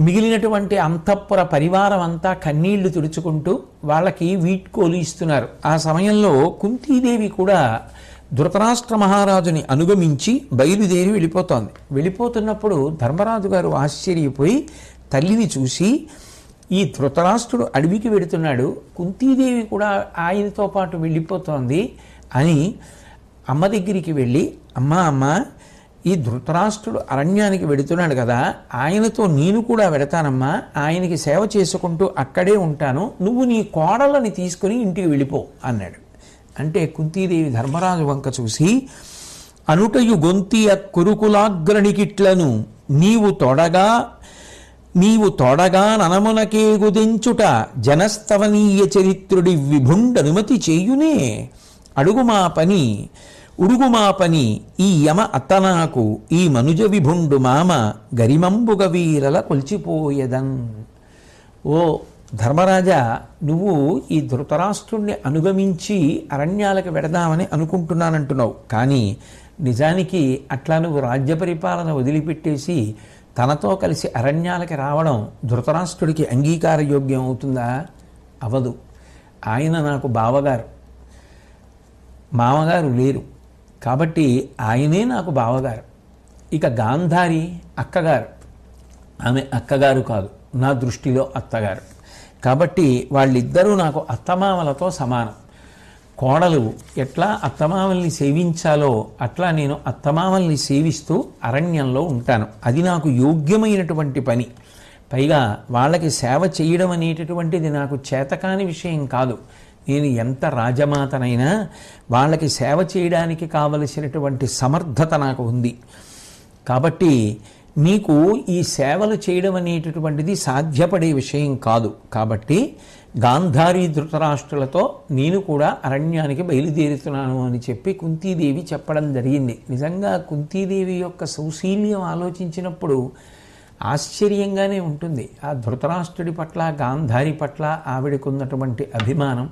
మిగిలినటువంటి అంతఃపుర పరివారం అంతా కన్నీళ్ళు తుడుచుకుంటూ వాళ్ళకి వీడ్కోలు ఇస్తున్నారు. ఆ సమయంలో కుంతీదేవి కూడా ధృతరాష్ట్ర మహారాజుని అనుగమించి బయలుదేరి వెళ్ళిపోతోంది. వెళ్ళిపోతున్నప్పుడు ధర్మరాజు గారు ఆశ్చర్యపోయి తల్లిని చూసి ఈ ధృతరాష్ట్రుడు అడవికి వెడుతున్నాడు. కుంతీదేవి కూడా ఆయనతో పాటు వెళ్ళిపోతోంది అని అమ్మ దగ్గరికి వెళ్ళి అమ్మ అమ్మ ఈ ధృతరాష్ట్రుడు అరణ్యానికి వెడుతున్నాడు కదా ఆయనతో నేను కూడా వెడతానమ్మా ఆయనకి సేవ చేసుకుంటూ అక్కడే ఉంటాను నువ్వు నీ కోడళ్ళని తీసుకుని ఇంటికి వెళ్ళిపో అన్నాడు. అంటే కుంతీదేవి ధర్మరాజు వంక చూసి అనుటయు గొంతియ కురుకులాగ్రణికిట్లను నీవు తొడగా నీవు తొడగా ననమునకే గుదించుట జనస్తవనీయ చరిత్రుడి విభుండనుమతి చేయునే అడుగు మా పని ఉరుగుమాపని ఈ యమ అత్తనాకు ఈ మనుజ విభుండు మామ గరిమంబుగ వీరల కొల్చిపోయేదన్. ఓ ధర్మరాజా నువ్వు ఈ ధృతరాష్ట్రుణ్ణి అనుగమించి అరణ్యాలకు వెడదామని అనుకుంటున్నానంటున్నావు. కానీ నిజానికి అట్లా నువ్వు రాజ్య పరిపాలన వదిలిపెట్టేసి తనతో కలిసి అరణ్యాలకి రావడం ధృతరాష్ట్రుడికి అంగీకార యోగ్యం అవుతుందా? అవదు. ఆయన నాకు బావగారు. మామగారు లేరు. కాబట్టి ఆయనే నాకు బావగారు. ఇక గాంధారి అక్కగారు. ఆమె అక్కగారు కాదు నా దృష్టిలో అత్తగారు. కాబట్టి వాళ్ళిద్దరూ నాకు అత్తమామలతో సమానం. కోడలు ఎట్లా అత్తమామల్ని సేవించాలో అట్లా నేను అత్తమామల్ని సేవిస్తూ అరణ్యంలో ఉంటాను. అది నాకు యోగ్యమైనటువంటి పని. పైగా వాళ్ళకి సేవ చేయడం అనేటటువంటిది నాకు చేతకాని విషయం కాదు. నేను ఎంత రాజమాతనైనా వాళ్ళకి సేవ చేయడానికి కావలసినటువంటి సమర్థత నాకు ఉంది. కాబట్టి నీకు ఈ సేవలు చేయడం అనేటటువంటిది సాధ్యపడే విషయం కాదు. కాబట్టి గాంధారి ధృతరాష్ట్రులతో నేను కూడా అరణ్యానికి బయలుదేరుతున్నాను అని చెప్పి కుంతీదేవి చెప్పడం జరిగింది. నిజంగా కుంతీదేవి యొక్క సౌశీల్యం ఆలోచించినప్పుడు ఆశ్చర్యంగానే ఉంటుంది. ఆ ధృతరాష్ట్రుడి పట్ల గాంధారి పట్ల ఆవిడకు ఉన్నటువంటి అభిమానం.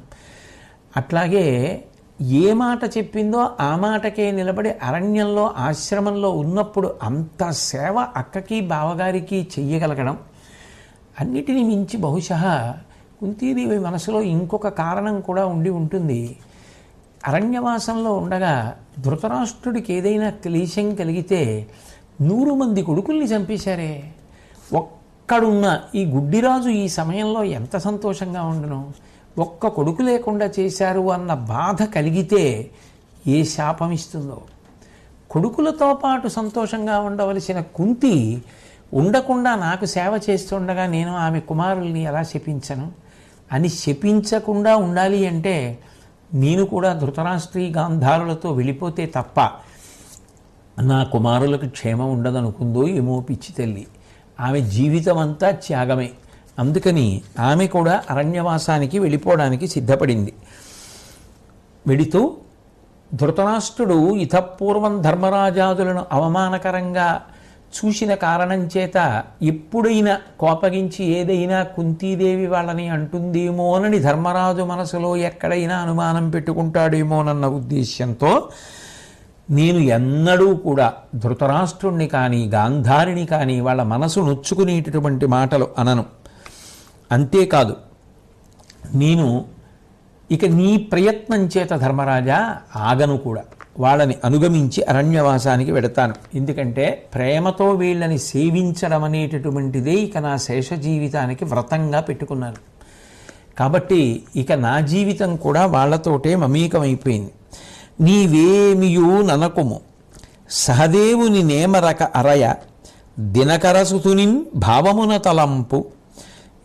అట్లాగే ఏ మాట చెప్పిందో ఆ మాటకే నిలబడి అరణ్యంలో ఆశ్రమంలో ఉన్నప్పుడు అంత సేవ అక్కకి బావగారికి చెయ్యగలగడం అన్నిటినీ మించి బహుశా కుంతీదేవి మనసులో ఇంకొక కారణం కూడా ఉండి ఉంటుంది. అరణ్యవాసంలో ఉండగా ధృతరాష్ట్రుడికి ఏదైనా క్లేశం కలిగితే నూరు మంది కొడుకుల్ని చంపేశారే. ఒక్కడున్న ఈ గుడ్డిరాజు ఈ సమయంలో ఎంత సంతోషంగా ఉండను? ఒక్క కొడుకు లేకుండా చేశారు అన్న బాధ కలిగితే ఏ శాపం ఇస్తుందో కొడుకులతో పాటు సంతోషంగా ఉండవలసిన కుంతి ఉండకుండా నాకు సేవ చేస్తుండగా నేను ఆమె కుమారుల్ని ఎలా శపించను? అని శపించకుండా ఉండాలి అంటే నేను కూడా ధృతరాష్ట్రీ గాంధారులతో వెళ్ళిపోతే తప్ప నా కుమారులకు క్షేమం ఉండదనుకుందో ఏమో పిచ్చి తల్లి. ఆమె జీవితం అంతా త్యాగమే. అందుకని ఆమె కూడా అరణ్యవాసానికి వెళ్ళిపోవడానికి సిద్ధపడింది. వెడితూ ధృతరాష్ట్రుడు ఇతపూర్వం ధర్మరాజాదులను అవమానకరంగా చూసిన కారణం చేత ఎప్పుడైనా కోపగించి ఏదైనా కుంతీదేవి వాళ్ళని అంటుందేమోనని ధర్మరాజు మనసులో ఎక్కడైనా అనుమానం పెట్టుకుంటాడేమోనన్న ఉద్దేశ్యంతో నేను ఎన్నడూ కూడా ధృతరాష్ట్రుణ్ణి కానీ గాంధారిని కానీ వాళ్ళ మనసు నొచ్చుకునేటటువంటి మాటలు అనను. అంతేకాదు నేను ఇక నీ ప్రయత్నం చేత ధర్మరాజా ఆగను కూడా. వాళ్ళని అనుగమించి అరణ్యవాసానికి వెడతాను. ఎందుకంటే ప్రేమతో వీళ్ళని సేవించడం అనేటటువంటిదే ఇక నా శేష జీవితానికి వ్రతంగా పెట్టుకున్నాను. కాబట్టి ఇక నా జీవితం కూడా వాళ్ళతోటే మమేకమైపోయింది. నీవేమియూ ననకుము. సహదేవుని నేమరక అరయ దినకరసుతునిన్ భావమున తలంపు.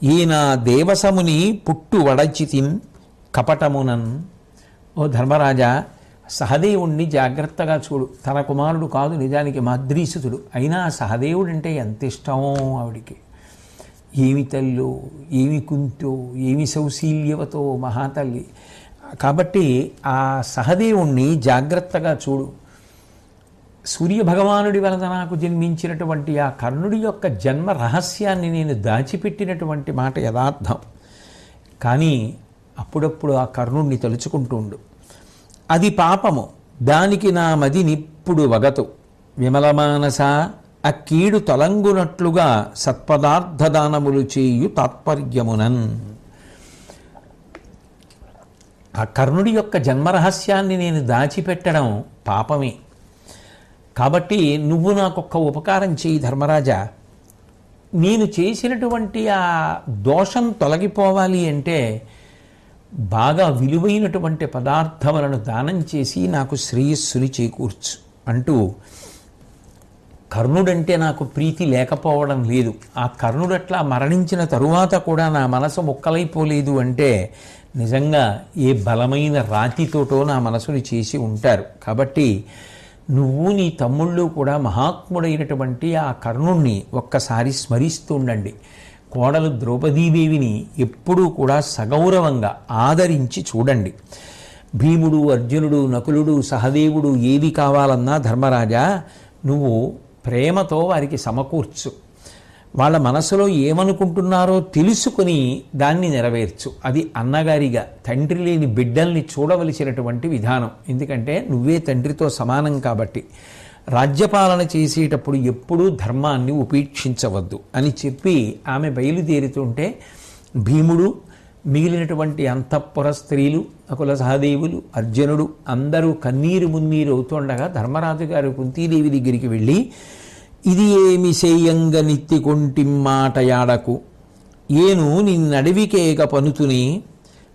ఈయన దేవసముని పుట్టు వడచితిన్ కపటమునన్. ఓ ధర్మరాజా సహదేవుణ్ణి జాగ్రత్తగా చూడు. తన కుమారుడు కాదు నిజానికి మాద్రీసుతుడు. అయినా సహదేవుడంటే ఎంత ఇష్టమో ఆవిడికి. ఏమి తల్లో ఏమి కుంతో ఏమి సౌశీల్యవతో మహాతల్లి. కాబట్టి ఆ సహదేవుణ్ణి జాగ్రత్తగా చూడు. సూర్యభగవానుడి వలన నాకు జన్మించినటువంటి ఆ కర్ణుడి యొక్క జన్మ రహస్యాన్ని నేను దాచిపెట్టినటువంటి మాట యథార్థం. కానీ అప్పుడప్పుడు ఆ కర్ణుణ్ణి తలుచుకుంటూ ఉండు. అది పాపము. దానికి నా మది నిప్పుడు వగతు. విమలమానస ఆ కీడు తలంగునట్లుగా సత్పదార్థ దానములు చేయు తాత్పర్యమునన్. ఆ కర్ణుడి యొక్క జన్మరహస్యాన్ని నేను దాచిపెట్టడం పాపమే. కాబట్టి నువ్వు నాకొక్క ఉపకారం చేయి ధర్మరాజా. నేను చేసినటువంటి ఆ దోషం తొలగిపోవాలి అంటే బాగా విలువైనటువంటి పదార్థములను దానం చేసి నాకు శ్రేయస్సుని చేకూర్చు అంటూ కర్ణుడంటే నాకు ప్రీతి లేకపోవడం లేదు. ఆ కర్ణుడట్లా మరణించిన తరువాత కూడా నా మనసు ముక్కలైపోలేదు అంటే నిజంగా ఏ బలమైన రాతితోటో నా మనసుని చేసి ఉంటారు. కాబట్టి నువ్వు నీ తమ్ముళ్ళు కూడా మహాత్ముడైనటువంటి ఆ కర్ణుణ్ణి ఒక్కసారి స్మరిస్తూ ఉండండి. కోడలు ద్రౌపదీదేవిని ఎప్పుడూ కూడా సగౌరవంగా ఆదరించి చూడండి. భీముడు అర్జునుడు నకులుడు సహదేవుడు ఏది కావాలన్నా ధర్మరాజా నువ్వు ప్రేమతో వారికి సమకూర్చు. వాళ్ళ మనసులో ఏమనుకుంటున్నారో తెలుసుకుని దాన్ని నెరవేర్చు. అది అన్నగారిగా తండ్రి లేని బిడ్డల్ని చూడవలసినటువంటి విధానం. ఎందుకంటే నువ్వే తండ్రితో సమానం కాబట్టి. రాజ్యపాలన చేసేటప్పుడు ఎప్పుడూ ధర్మాన్ని ఉపేక్షించవద్దు అని చెప్పి ఆమె బయలుదేరుతుంటే భీముడు మిగిలినటువంటి అంతఃపుర స్త్రీలు నకుల సహదేవులు అర్జునుడు అందరూ కన్నీరు మున్నీరు అవుతుండగా ధర్మరాజు గారు కుంతీదేవి దగ్గరికి వెళ్ళి ఇది ఏమి సేయంగ నిత్తికొంటిమ్మాటయాడకు ఏను నిన్నడవికేక పనుతుని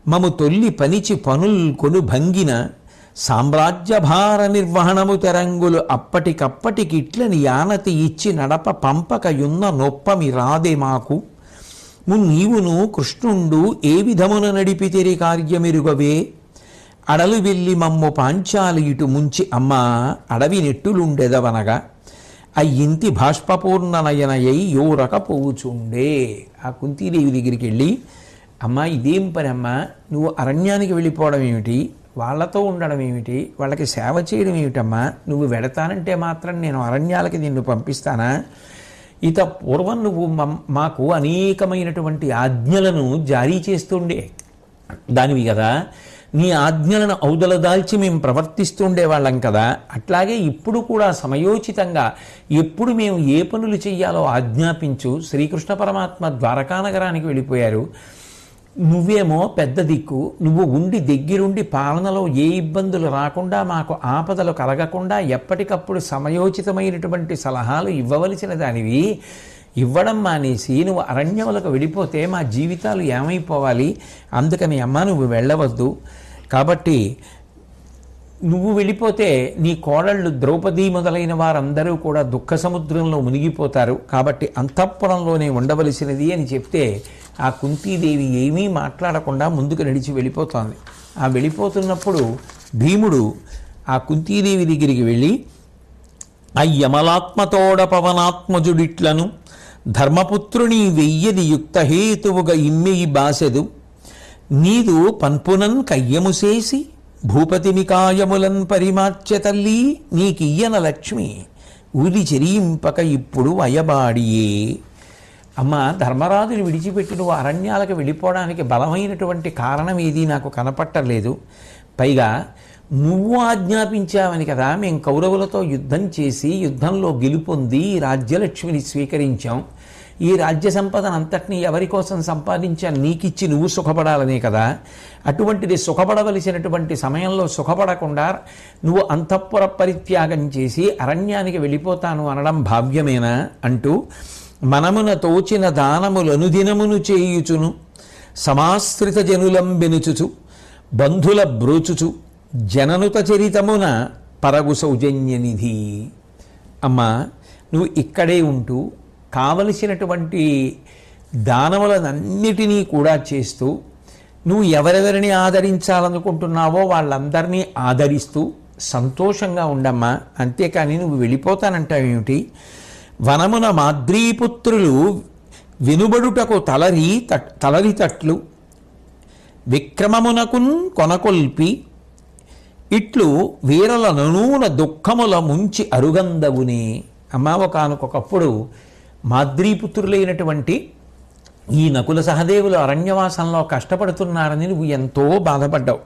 మము తొల్లి పనిచి పనుల్ కొను భంగిన సామ్రాజ్యభార నిర్వహణము తెరంగులు అప్పటికప్పటికిట్లని యానతి ఇచ్చి నడప పంపకయున్న నొప్పమి రాదే మాకు. మున్నీవును కృష్ణుండు ఏ విధమున నడిపితేరి కార్యమిరుగవే? అడలు వెళ్ళి మమ్ము పాంచాలి ఇటు ముంచి అమ్మ అడవి నెట్టులుండెదవనగా. అయ్యింతి బాష్పపూర్ణ నయనయై యోరక పోవుచుండే ఆ కుంతీదేవి దగ్గరికి వెళ్ళి అమ్మా ఇదేం పని అమ్మ? నువ్వు అరణ్యానికి వెళ్ళిపోవడం ఏమిటి? వాళ్ళతో ఉండడం ఏమిటి? వాళ్ళకి సేవ చేయడం ఏమిటమ్మా? నువ్వు వెడతానంటే మాత్రం నేను అరణ్యాలకి నిన్ను పంపిస్తానా? ఇత పూర్వం నువ్వు మమ్- మాకు అనేకమైనటువంటి ఆజ్ఞలను జారీ చేస్తుండే. దానివి కదా నీ ఆజ్ఞలను ఔదల దాల్చి మేము ప్రవర్తిస్తుండే వాళ్ళం కదా. అట్లాగే ఇప్పుడు కూడా సమయోచితంగా ఎప్పుడు మేము ఏ పనులు చెయ్యాలో ఆజ్ఞాపించు శ్రీకృష్ణ పరమాత్మ ద్వారకానగరానికి వెళ్ళిపోయారు. నువ్వేమో పెద్ద దిక్కు నువ్వు ఉండి దగ్గరుండి పాలనలో ఏ ఇబ్బందులు రాకుండా మాకు ఆపదలు కలగకుండా ఎప్పటికప్పుడు సమయోచితమైనటువంటి సలహాలు ఇవ్వవలసిన దానివి. ఇవ్వడం మానేసి నువ్వు అరణ్యములకు వెళ్ళిపోతే మా జీవితాలు ఏమైపోవాలి? అందుకని అమ్మ నువ్వు వెళ్ళవద్దు. కాబట్టి నువ్వు వెళ్ళిపోతే నీ కోడళ్ళు ద్రౌపది మొదలైన వారందరూ కూడా దుఃఖ సముద్రంలో మునిగిపోతారు. కాబట్టి అంతఃపురంలోనే ఉండవలసినది అని చెప్తే ఆ కుంతీదేవి ఏమీ మాట్లాడకుండా ముందుకు నడిచి వెళ్ళిపోతోంది. ఆ వెళ్ళిపోతున్నప్పుడు భీముడు ఆ కుంతీదేవి దగ్గరికి వెళ్ళి ఆ యమలాత్మతోడ పవనాత్మజుడిట్లను ధర్మపుత్రుని వెయ్యది యుక్తహేతువుగా ఇమ్మెయి బాసెదు. నీదు పన్పునన్ కయ్యము చేసి భూపతిమి కాయములన్ పరిమార్చె తల్లి నీకియ్యన లక్ష్మి. ఊరి చెరియింపక ఇప్పుడు వయబాడియే. అమ్మ ధర్మరాజుని విడిచిపెట్టి నువ్వు అరణ్యాలకు వెళ్ళిపోవడానికి బలమైనటువంటి కారణం ఏది నాకు కనపట్టలేదు. పైగా నువ్వు ఆజ్ఞాపించావని కదా మేము కౌరవులతో యుద్ధం చేసి యుద్ధంలో గెలుపొంది రాజ్యలక్ష్మిని స్వీకరించాం. ఈ రాజ్య సంపదను అంతటినీ ఎవరి కోసం సంపాదించాను నీకిచ్చి నువ్వు సుఖపడాలనే కదా? అటువంటిది సుఖపడవలసినటువంటి సమయంలో సుఖపడకుండా నువ్వు అంతఃపుర పరిత్యాగం చేసి అరణ్యానికి వెళ్ళిపోతాను అనడం భావ్యమేనా? అంటూ మనమున తోచిన దానములను దినమును చేయుచును. సమాశ్రిత జనులం బెనుచుచు బంధుల బ్రోచుచు జననుత చరితమున పరగు సౌజన్యనిధి. అమ్మా నువ్వు ఇక్కడే ఉంటూ కావలసినటువంటి దానములనన్నిటినీ కూడా చేస్తూ నువ్వు ఎవరెవరిని ఆదరించాలనుకుంటున్నావో వాళ్ళందరినీ ఆదరిస్తూ సంతోషంగా ఉండమ్మా. అంతేకాని నువ్వు వెళ్ళిపోతానంటావేమిటి? వనమున మాద్రీపుత్రులు వినుబడుటకు తలరి తట్ తలరి తట్లు విక్రమమునకున్ కొనకొల్పి ఇట్లు వీరల నూన దుఃఖముల ముంచి అరుగందవునే. అమ్మ ఒకనకొకప్పుడు మాద్రీపుత్రులైనటువంటి ఈ నకుల సహదేవులు అరణ్యవాసంలో కష్టపడుతున్నారని నువ్వు ఎంతో బాధపడ్డావు.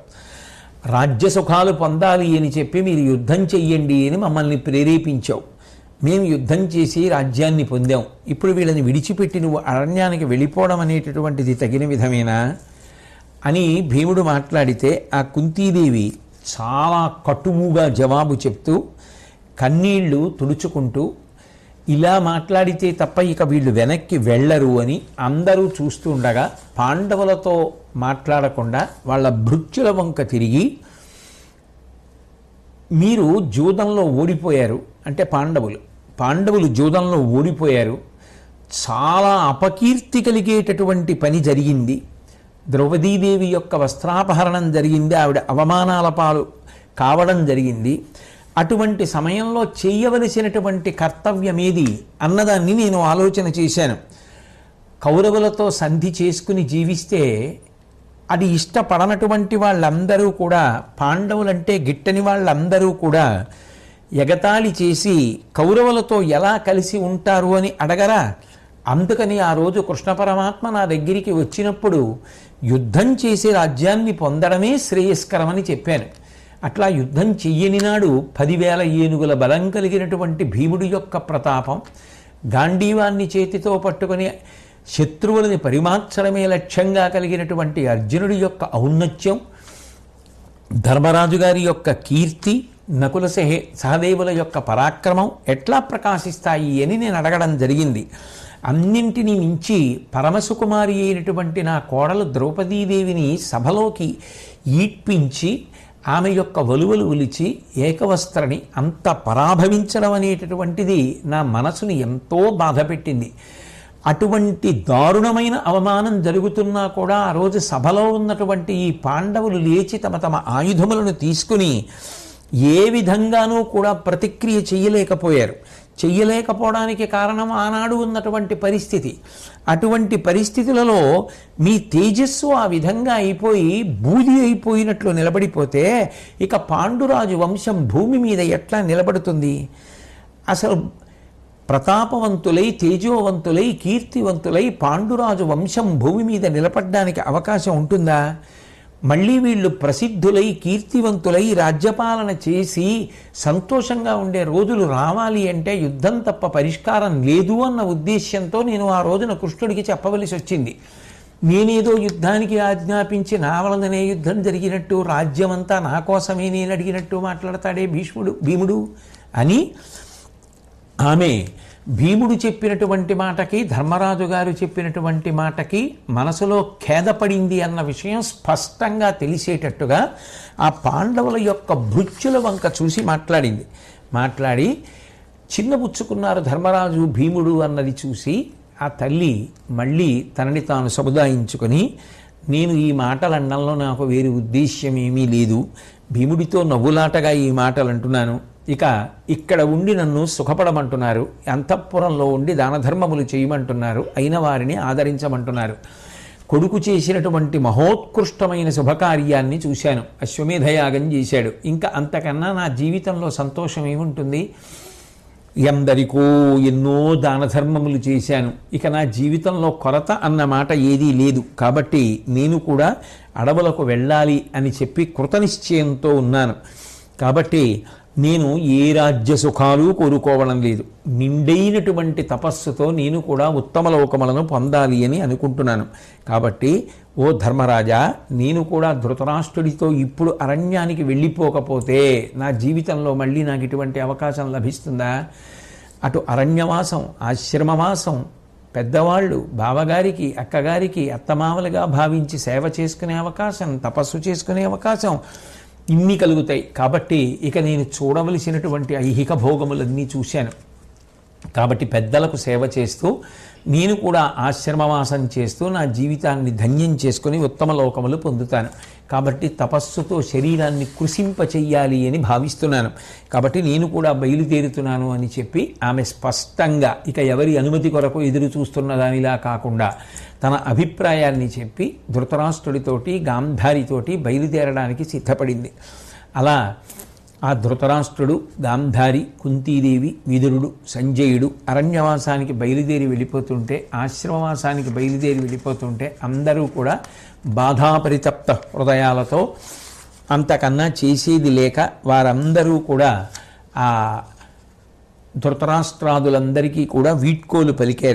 రాజ్య సుఖాలు పొందాలి అని చెప్పి మీరు యుద్ధం చెయ్యండి అని మమ్మల్ని ప్రేరేపించావు. మేము యుద్ధం చేసి రాజ్యాన్ని పొందాం. ఇప్పుడు వీళ్ళని విడిచిపెట్టి నువ్వు అరణ్యానికి వెళ్ళిపోవడం అనేటటువంటిది తగిన విధమేనా? అని భీముడు మాట్లాడితే ఆ కుంతీదేవి చాలా కటువుగా జవాబు చెప్తూ కన్నీళ్ళు తుడుచుకుంటూ ఇలా మాట్లాడితే తప్ప ఇక వీళ్ళు వెనక్కి వెళ్ళరు అని అందరూ చూస్తూ ఉండగా పాండవులతో మాట్లాడకుండా వాళ్ళ భృత్యుల వంక తిరిగి మీరు జూదంలో ఓడిపోయారు. అంటే పాండవులు. పాండవులు జూదంలో ఓడిపోయారు. చాలా అపకీర్తి కలిగేటటువంటి పని జరిగింది. ద్రౌపదీదేవి యొక్క వస్త్రాపహరణం జరిగింది. ఆవిడ అవమానాల పాలు కావడం జరిగింది. అటువంటి సమయంలో చేయవలసినటువంటి కర్తవ్యమేది అన్నదాన్ని నేను ఆలోచన చేశాను. కౌరవులతో సంధి చేసుకుని జీవిస్తే అది ఇష్టపడనటువంటి వాళ్ళందరూ కూడా పాండవులంటే గిట్టని వాళ్ళందరూ కూడా ఎగతాళి చేసి కౌరవులతో ఎలా కలిసి ఉంటారు అని అడగరా? అందుకని ఆ రోజు కృష్ణ పరమాత్మ నా దగ్గరికి వచ్చినప్పుడు యుద్ధం చేసి రాజ్యాన్ని పొందడమే శ్రేయస్కరమని చెప్పాను. అట్లా యుద్ధం చెయ్యని నాడు పదివేల ఏనుగుల బలం కలిగినటువంటి భీముడి యొక్క ప్రతాపం గాంధీవాన్ని చేతితో పట్టుకొని శత్రువులని పరిమార్చడమే లక్ష్యంగా కలిగినటువంటి అర్జునుడి యొక్క ఔన్నత్యం ధర్మరాజు గారి యొక్క కీర్తి నకుల సహే సహదేవుల యొక్క పరాక్రమం ఎట్లా ప్రకాశిస్తాయి అని నేను అడగడం జరిగింది. అన్నింటినీ మించి పరమసుకుమారి అయినటువంటి నా కోడలు ద్రౌపదీదేవిని సభలోకి ఈడ్పించి ఆమె యొక్క వలువలు ఉలిచి ఏకవస్త్రని అంత పరాభవించడం అనేటటువంటిది నా మనసుని ఎంతో బాధపెట్టింది అటువంటి దారుణమైన అవమానం జరుగుతున్నా కూడా ఆ రోజు సభలో ఉన్నటువంటి ఈ పాండవులు లేచి తమ తమ ఆయుధములను తీసుకుని ఏ విధంగానూ కూడా ప్రతిక్రియ చేయలేకపోయారు. చెయ్యలేకపోవడానికి కారణం ఆనాడు ఉన్నటువంటి పరిస్థితి. అటువంటి పరిస్థితులలో మీ తేజస్సు ఆ విధంగా అయిపోయి బూది అయిపోయినట్లు నిలబడిపోతే ఇక పాండురాజు వంశం భూమి మీద ఎట్లా నిలబడుతుంది? అసలు ప్రతాపవంతులై తేజోవంతులై కీర్తివంతులై పాండురాజు వంశం భూమి మీద నిలబడడానికి అవకాశం ఉంటుందా? మళ్ళీ వీళ్ళు ప్రసిద్ధులై కీర్తివంతులై రాజ్యపాలన చేసి సంతోషంగా ఉండే రోజులు రావాలి అంటే యుద్ధం తప్ప పరిష్కారం లేదు అన్న ఉద్దేశ్యంతో నేను ఆ రోజున కృష్ణుడికి చెప్పవలసి వచ్చింది. నేనేదో యుద్ధానికి ఆజ్ఞాపించి నా వలననే యుద్ధం జరిగినట్టు రాజ్యమంతా నా కోసమే నేను అడిగినట్టు మాట్లాడతాడే భీష్ముడు భీముడు అని ఆమె భీముడు చెప్పినటువంటి మాటకి ధర్మరాజు గారు చెప్పినటువంటి మాటకి మనసులో ఖేదపడింది అన్న విషయం స్పష్టంగా తెలిసేటట్టుగా ఆ పాండవుల యొక్క భృత్యుల వంక చూసి మాట్లాడింది. మాట్లాడి చిన్నబుచ్చుకున్నారు ధర్మరాజు భీముడు అన్నది చూసి ఆ తల్లి మళ్ళీ తనని తాను సముదాయించుకొని నేను ఈ మాటలు అనడంలో నాకు వేరే ఉద్దేశ్యం ఏమీ లేదు. భీముడితో నవ్వులాటగా ఈ మాటలు అంటున్నాను ఇక ఇక్కడ ఉండి నన్ను సుఖపడమంటున్నారు. అంతఃపురంలో ఉండి దానధర్మములు చేయమంటున్నారు. అయిన వారిని ఆదరించమంటున్నారు. కొడుకు చేసినటువంటి మహోత్కృష్టమైన శుభకార్యాన్ని చూశాను. అశ్వమేధయాగం చేశాడు. ఇంకా అంతకన్నా నా జీవితంలో సంతోషం ఏముంటుంది? ఎందరికో ఎన్నో దానధర్మములు చేశాను. ఇక నా జీవితంలో కొరత అన్న మాట ఏదీ లేదు. కాబట్టి నేను కూడా అడవులకు వెళ్ళాలి అని చెప్పి కృతనిశ్చయంతో ఉన్నాను. కాబట్టి నేను ఏ రాజ్య సుఖాలు కోరుకోవడం లేదు. నిండైనటువంటి తపస్సుతో నేను కూడా ఉత్తమ లోకములను పొందాలి అని అనుకుంటున్నాను. కాబట్టి ఓ ధర్మరాజా నేను కూడా ధృతరాష్ట్రుడితో ఇప్పుడు అరణ్యానికి వెళ్ళిపోకపోతే నా జీవితంలో మళ్ళీ నాకు ఇటువంటి అవకాశం లభిస్తుందా? అటు అరణ్యవాసం ఆశ్రమవాసం పెద్దవాళ్ళు బావగారికి అక్కగారికి అత్తమామలుగా భావించి సేవ చేసుకునే అవకాశం తపస్సు చేసుకునే అవకాశం ఇన్ని కలుగుతాయి. కాబట్టి ఇక నేను చూడవలసినటువంటి ఐహిక భోగములన్నీ చూశాను. కాబట్టి పెద్దలకు సేవ చేస్తూ నేను కూడా ఆశ్రమవాసం చేస్తూ నా జీవితాన్ని ధన్యం చేసుకుని ఉత్తమ లోకములు పొందుతాను. కాబట్టి తపస్సుతో శరీరాన్ని కృషింప చెయ్యాలి అని భావిస్తున్నాను. కాబట్టి నేను కూడా బయలుదేరుతున్నాను అని చెప్పి ఆమె స్పష్టంగా ఇక ఎవరి అనుమతి కొరకు ఎదురు చూస్తున్న దానిలా కాకుండా తన అభిప్రాయాన్ని చెప్పి ధృతరాష్ట్రుడితోటి గాంధారితోటి బయలుదేరడానికి సిద్ధపడింది. అలా ఆ ధృతరాష్ట్రుడు గాంధారి కుంతీదేవి విదురుడు సంజయుడు అరణ్యవాసానికి బయలుదేరి వెళ్ళిపోతుంటే ఆశ్రమవాసానికి బయలుదేరి వెళ్ళిపోతుంటే అందరూ కూడా బాధాపరితప్త హృదయాలతో అంతకన్నా చేసేది లేక వారందరూ కూడా ఆ ధృతరాష్ట్రాదులందరికీ కూడా వీడ్కోలు పలికారు.